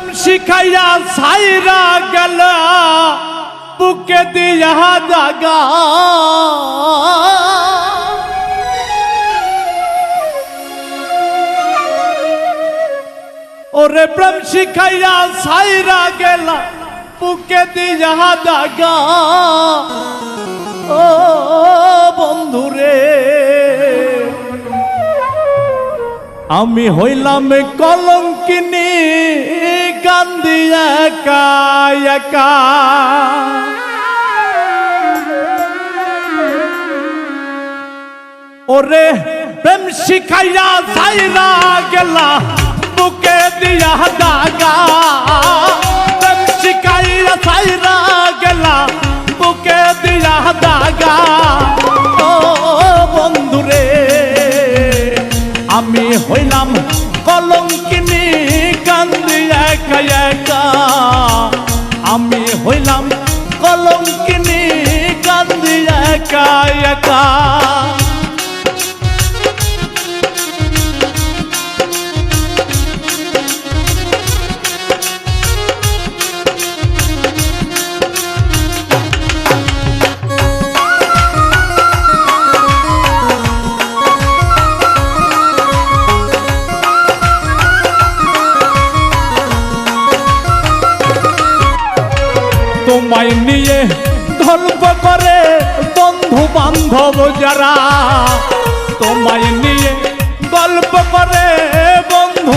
প্রেম শিখাইয়া সাইরা গেল, বুকে দিয়া দাগা ওরে প্রেম শিখাইয়া সাইরা গেলা, বুকে দিয়া দাগা ও বন্ধুরে আমি হইলাম কলঙ্কিনী। কান্দি একা ওরে প্রেম শিখাইয়া সাইরা গেলা বুকে দিয়া দাগা প্রেম শিখাইয়া সাইরা গেলা বুকে দিয়া দাগা ও বন্ধুরে আমি হইলাম কান্দি একা একা আমি হইলাম কলঙ্কিনী কান্দি একা একা। তোমায় নিয়ে গল্প করে বন্ধু বান্ধব যারা তোমায় নিয়ে গল্প করে বন্ধু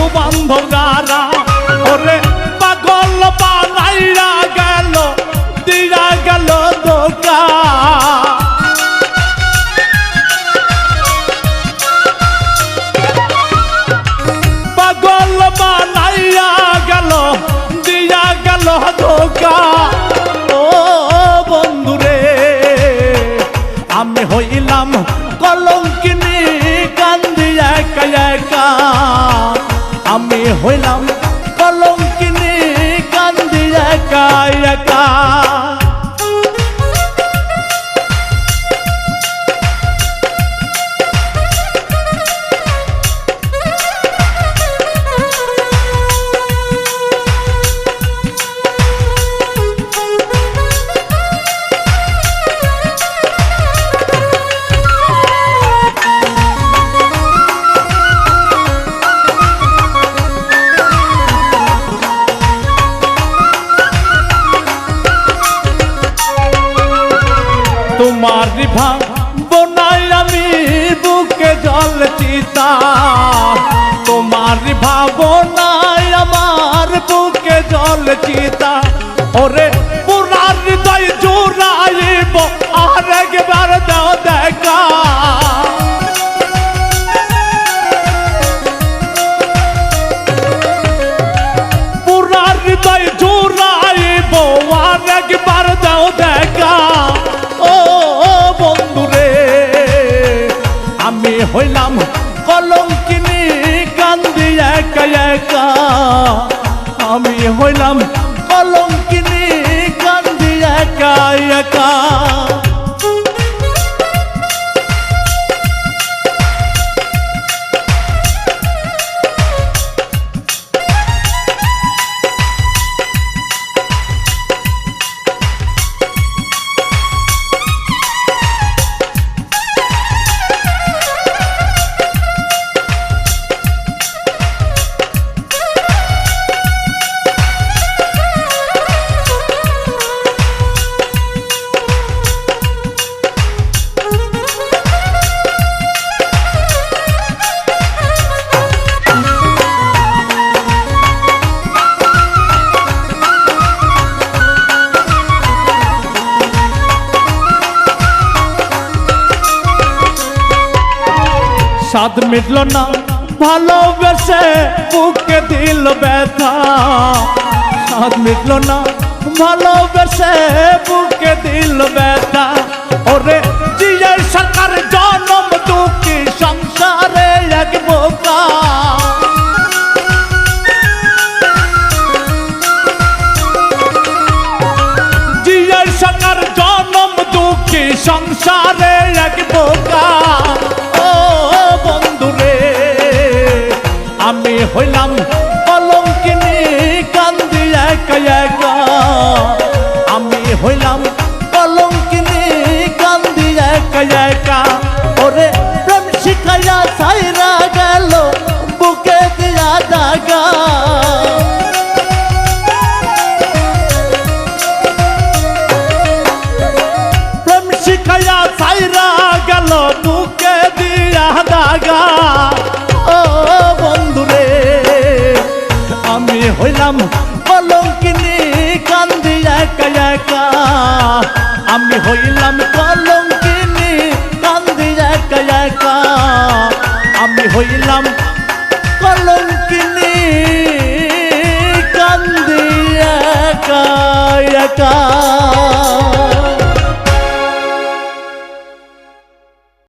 আমি হইলাম তোমার বোনাই আমি বুকে জল চিতা। তোমার ভাবনাই আমার বুকে জল চিতা। ওরে হইলাম কলঙ্কিনি কান্দি একা একা। আমি হইলাম কলঙ্কিনী স্বাদ মিটল না ভালোবেসে বুকে দিল ব্যথা স্বাদ মিটল না ভালোবেসে বুকে দিল ব্যথা ওরে খাইয়া সাইরা গেল নুকে দিয়া দাগা। ও বন্ধুরে, আমি হইলাম কলঙ্কিনি, কান্দি একা একা। আমি হইলাম কলঙ্কিনি, কান্দি একা একা। আমি হইলাম কলঙ্কিনি, কান্দি একা একা।